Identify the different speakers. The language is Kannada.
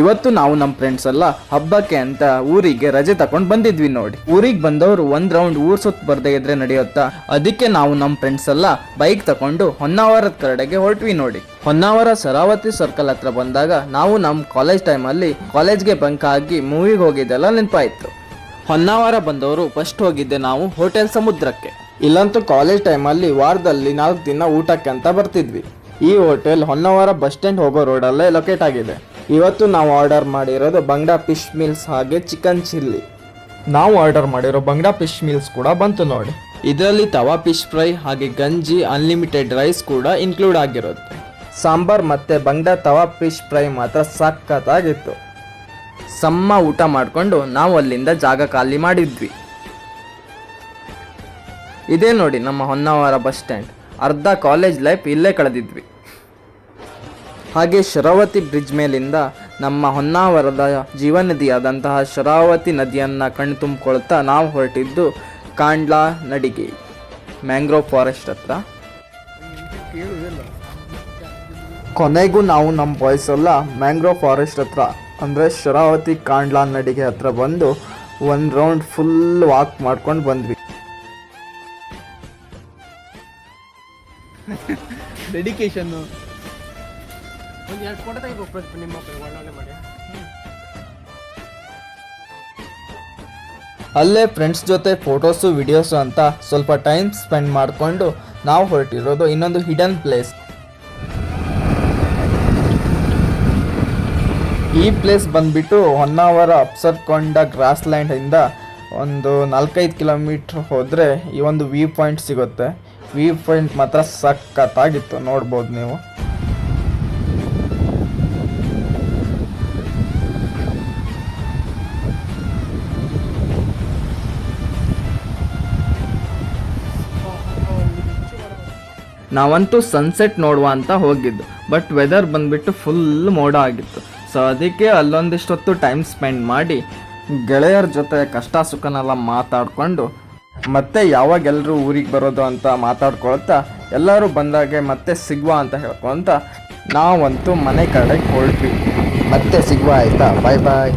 Speaker 1: ಇವತ್ತು ನಾವು ನಮ್ಮ ಫ್ರೆಂಡ್ಸ್ ಎಲ್ಲ ಹಬ್ಬಕ್ಕೆ ಅಂತ ಊರಿಗೆ ರಜೆ ತಕೊಂಡು ಬಂದಿದ್ವಿ ನೋಡಿ. ಊರಿಗೆ ಬಂದವರು ಒಂದ್ ರೌಂಡ್ ಊರ್ ಸುತ್ತ ಬರ್ದೇ ಇದ್ರೆ ನಡೆಯುತ್ತಾ? ಅದಕ್ಕೆ ನಾವು ನಮ್ಮ ಫ್ರೆಂಡ್ಸ್ ಎಲ್ಲ ಬೈಕ್ ತಕೊಂಡು ಹೊನ್ನಾವರದ ಕಡೆಗೆ ಹೊರಟ್ವಿ ನೋಡಿ. ಹೊನ್ನಾವರ ಸರಾವತಿ ಸರ್ಕಲ್ ಹತ್ರ ಬಂದಾಗ ನಾವು ನಮ್ಮ ಕಾಲೇಜ್ ಟೈಮಲ್ಲಿ ಕಾಲೇಜ್ಗೆ ಬಂಕ್ ಆಗಿ ಮೂವಿಗೆ ಹೋಗಿದ್ದೆಲ್ಲ ನೆನಪಾಯ್ತು. ಹೊನ್ನಾವರ ಬಂದವರು ಫಸ್ಟ್ ಹೋಗಿದ್ದೆ ನಾವು ಹೋಟೆಲ್ ಸಮುದ್ರಕ್ಕೆ. ಇಲ್ಲಂತೂ ಕಾಲೇಜ್ ಟೈಮಲ್ಲಿ ವಾರದಲ್ಲಿ ನಾಲ್ಕು ದಿನ ಊಟಕ್ಕೆ ಅಂತ ಬರ್ತಿದ್ವಿ. ಈ ಹೋಟೆಲ್ ಹೊನ್ನಾವರ ಬಸ್ ಸ್ಟ್ಯಾಂಡ್ ಹೋಗೋ ರೋಡಲ್ಲೇ ಲೊಕೇಟ್ ಆಗಿದೆ. ಇವತ್ತು ನಾವು ಆರ್ಡರ್ ಮಾಡಿರೋದು ಬಂಗ್ಡಾ ಫಿಶ್ ಮೀಲ್ಸ್ ಹಾಗೆ ಚಿಕನ್ ಚಿಲ್ಲಿ ನಾವು ಆರ್ಡರ್ ಮಾಡಿರೋ ಬಂಗ್ಡಾ ಫಿಶ್ ಮೀಲ್ಸ್ ಕೂಡ ಬಂತು ನೋಡಿ. ಇದರಲ್ಲಿ ತವಾ ಫಿಶ್ ಫ್ರೈ ಹಾಗೆ ಗಂಜಿ ಅನ್ಲಿಮಿಟೆಡ್ ರೈಸ್ ಕೂಡ ಇನ್ಕ್ಲೂಡ್ ಆಗಿರುತ್ತೆ. ಸಾಂಬಾರ್ ಮತ್ತೆ ಬಂಗ್ಡಾ ತವಾ ಫಿಶ್ ಫ್ರೈ ಮಾತ್ರ ಸಖತ್ತಾಗಿತ್ತು. ಸಮ್ಮ ಊಟ ಮಾಡಿಕೊಂಡು ನಾವು ಅಲ್ಲಿಂದ ಜಾಗ ಖಾಲಿ ಮಾಡಿದ್ವಿ. ಇದೇ ನೋಡಿ ನಮ್ಮ ಹೊನ್ನಾವರ ಬಸ್ ಸ್ಟ್ಯಾಂಡ್. ಅರ್ಧ ಕಾಲೇಜ್ ಲೈಫ್ ಇಲ್ಲೇ ಕಳೆದಿದ್ವಿ. ಹಾಗೆ ಶರಾವತಿ ಬ್ರಿಡ್ಜ್ ಮೇಲಿಂದ ನಮ್ಮ ಹೊನ್ನಾವರದ ಜೀವನದಿಯಾದಂತಹ ಶರಾವತಿ ನದಿಯನ್ನು ಕಣ್ಣು ತುಂಬಿಕೊಳ್ತಾ ನಾವು ಹೊರಟಿದ್ದು ಕಾಂಡ್ಲಾ ನಡಿಗೆ, ಮ್ಯಾಂಗ್ರೋವ್ ಫಾರೆಸ್ಟ್ ಹತ್ರ. ಕೊನೆಗೂ ನಾವು ನಮ್ಮ ಬಾಯ್ಸ್ ಎಲ್ಲ ಮ್ಯಾಂಗ್ರೋವ್ ಫಾರೆಸ್ಟ್ ಹತ್ರ, ಅಂದರೆ ಶರಾವತಿ ಕಾಂಡ್ಲಾ ನಡಿಗೆ ಹತ್ರ ಬಂದು ಒಂದು ರೌಂಡ್ ಫುಲ್ ವಾಕ್ ಮಾಡ್ಕೊಂಡು ಬಂದ್ವಿ.
Speaker 2: ಡೆಡಿಕೇಶನ್ನು
Speaker 3: ಒಂದು ಎರಡು ಫೋಟೋ ತೆಗಿಬೇಕು ನಿಮ್ಮ ಒಳ್ಳೊಳ್ಳೆ ಮಾಡಿ.
Speaker 1: ಅಲ್ಲೇ ಫ್ರೆಂಡ್ಸ್ ಜೊತೆ ಫೋಟೋಸು ವಿಡಿಯೋಸು ಅಂತ ಸ್ವಲ್ಪ ಟೈಮ್ ಸ್ಪೆಂಡ್ ಮಾಡಿಕೊಂಡು ನಾವು ಹೊರಟಿರೋದು ಇನ್ನೊಂದು ಹಿಡನ್ ಪ್ಲೇಸ್ ಈ ಪ್ಲೇಸ್ ಬಂದ್ಬಿಟ್ಟು ಹೊನ್ನಾವರ ಅಪ್ಸರ್ಕೊಂಡ ಗ್ರಾಸ್ ಲ್ಯಾಂಡಿಂದ ಒಂದು ನಾಲ್ಕೈದು ಕಿಲೋಮೀಟ್ರ್ ಹೋದರೆ ಈ ಒಂದು ವ್ಯೂ ಪಾಯಿಂಟ್ ಸಿಗುತ್ತೆ. ವ್ಯೂ ಪಾಯಿಂಟ್ ಮಾತ್ರ ಸಖತ್ತಾಗಿತ್ತು, ನೋಡ್ಬೋದು ನೀವು. ನಾವಂತೂ ಸನ್ಸೆಟ್ ನೋಡುವ ಅಂತ ಹೋಗಿದ್ದು. ಬಟ್ ವೆದರ್ ಬಂದ್ಬಿಟ್ಟು ಫುಲ್ ಮೋಡ ಆಗಿತ್ತು. ಸೊ ಅದಕ್ಕೆ ಅಲ್ಲೊಂದಿಷ್ಟೊತ್ತು ಟೈಮ್ ಸ್ಪೆಂಡ್ ಮಾಡಿ ಗೆಳೆಯರ ಜೊತೆ ಕಷ್ಟ ಸುಖನೆಲ್ಲ ಮಾತಾಡಿಕೊಂಡು ಮತ್ತೆ ಯಾವಾಗ ಎಲ್ಲರೂ ಊರಿಗೆ ಬರೋದು ಅಂತ ಮಾತಾಡ್ಕೊಳ್ತಾ ಎಲ್ಲರೂ ಬಂದಾಗೆ ಮತ್ತೆ ಸಿಗುವ ಅಂತ ಹೇಳ್ಕೊಂತ ನಾವಂತೂ ಮನೆ ಕಡೆ ಹೊರಟ್ವಿ. ಮತ್ತೆ ಸಿಗುವ ಆಯಿತಾ? ಬಾಯ್ ಬಾಯ್